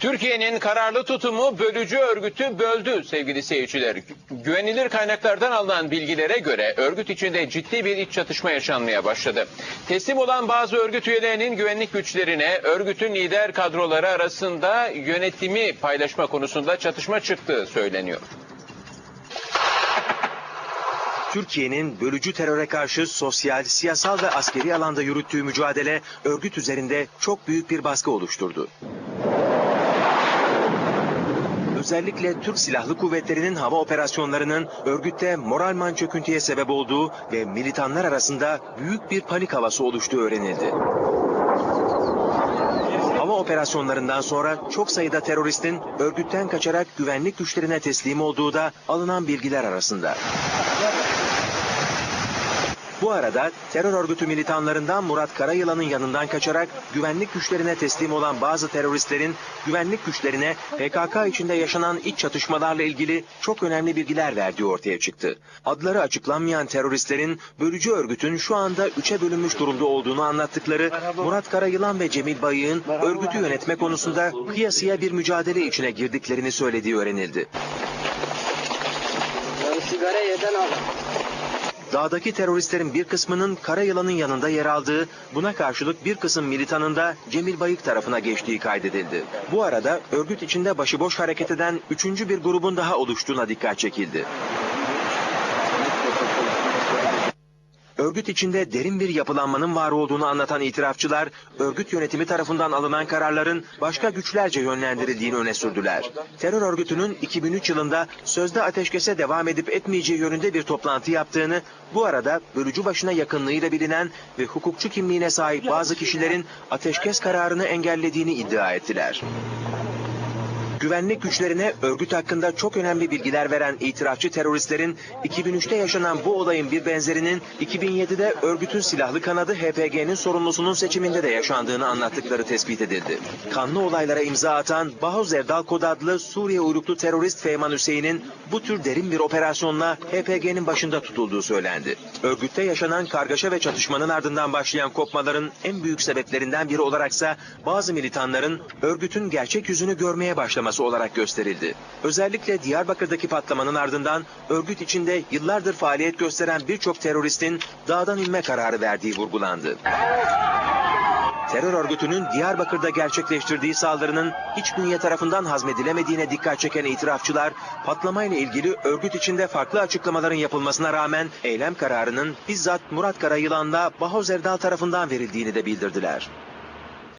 Türkiye'nin kararlı tutumu bölücü örgütü böldü sevgili seyirciler. Güvenilir kaynaklardan alınan bilgilere göre örgüt içinde ciddi bir iç çatışma yaşanmaya başladı. Teslim olan bazı örgüt üyelerinin güvenlik güçlerine örgütün lider kadroları arasında yönetimi paylaşma konusunda çatışma çıktığı söyleniyor. Türkiye'nin bölücü teröre karşı sosyal, siyasal ve askeri alanda yürüttüğü mücadele örgüt üzerinde çok büyük bir baskı oluşturdu. Özellikle Türk Silahlı Kuvvetleri'nin hava operasyonlarının örgütte moralman çöküntüye sebep olduğu ve militanlar arasında büyük bir panik havası oluştuğu öğrenildi. Hava operasyonlarından sonra çok sayıda teröristin örgütten kaçarak güvenlik güçlerine teslim olduğu da alınan bilgiler arasında. Bu arada terör örgütü militanlarından Murat Karayılan'ın yanından kaçarak güvenlik güçlerine teslim olan bazı teröristlerin güvenlik güçlerine PKK içinde yaşanan iç çatışmalarla ilgili çok önemli bilgiler verdiği ortaya çıktı. Adları açıklanmayan teröristlerin bölücü örgütün şu anda üçe bölünmüş durumda olduğunu anlattıkları Murat Karayılan ve Cemil Bayık'ın örgütü yönetme konusunda kıyasıya bir mücadele içine girdiklerini söylediği öğrenildi. Sigara yeden al. Dağdaki teröristlerin bir kısmının Karayılan'ın yanında yer aldığı, buna karşılık bir kısım militanın da Cemil Bayık tarafına geçtiği kaydedildi. Bu arada örgüt içinde başıboş hareket eden üçüncü bir grubun daha oluştuğuna dikkat çekildi. Örgüt içinde derin bir yapılanmanın var olduğunu anlatan itirafçılar, örgüt yönetimi tarafından alınan kararların başka güçlerce yönlendirildiğini öne sürdüler. Terör örgütünün 2003 yılında sözde ateşkese devam edip etmeyeceği yönünde bir toplantı yaptığını, bu arada bölücü başına yakınlığıyla bilinen ve hukukçu kimliğine sahip bazı kişilerin ateşkes kararını engellediğini iddia ettiler. Güvenlik güçlerine örgüt hakkında çok önemli bilgiler veren itirafçı teröristlerin 2003'te yaşanan bu olayın bir benzerinin 2007'de örgütün silahlı kanadı HPG'nin sorumlusunun seçiminde de yaşandığını anlattıkları tespit edildi. Kanlı olaylara imza atan Bahoz Erdal Kod adlı Suriye uyruklu terörist Feyman Hüseyin'in bu tür derin bir operasyonla HPG'nin başında tutulduğu söylendi. Örgütte yaşanan kargaşa ve çatışmanın ardından başlayan kopmaların en büyük sebeplerinden biri olaraksa bazı militanların örgütün gerçek yüzünü görmeye başlaması olarak gösterildi. Özellikle Diyarbakır'daki patlamanın ardından örgüt içinde yıllardır faaliyet gösteren birçok teröristin dağdan inme kararı verdiği vurgulandı. Terör örgütünün Diyarbakır'da gerçekleştirdiği saldırının hiç bünye tarafından hazmedilemediğine dikkat çeken itirafçılar, patlamayla ilgili örgüt içinde farklı açıklamaların yapılmasına rağmen eylem kararının bizzat Murat Karayılan'la Bahoz Erdal tarafından verildiğini de bildirdiler.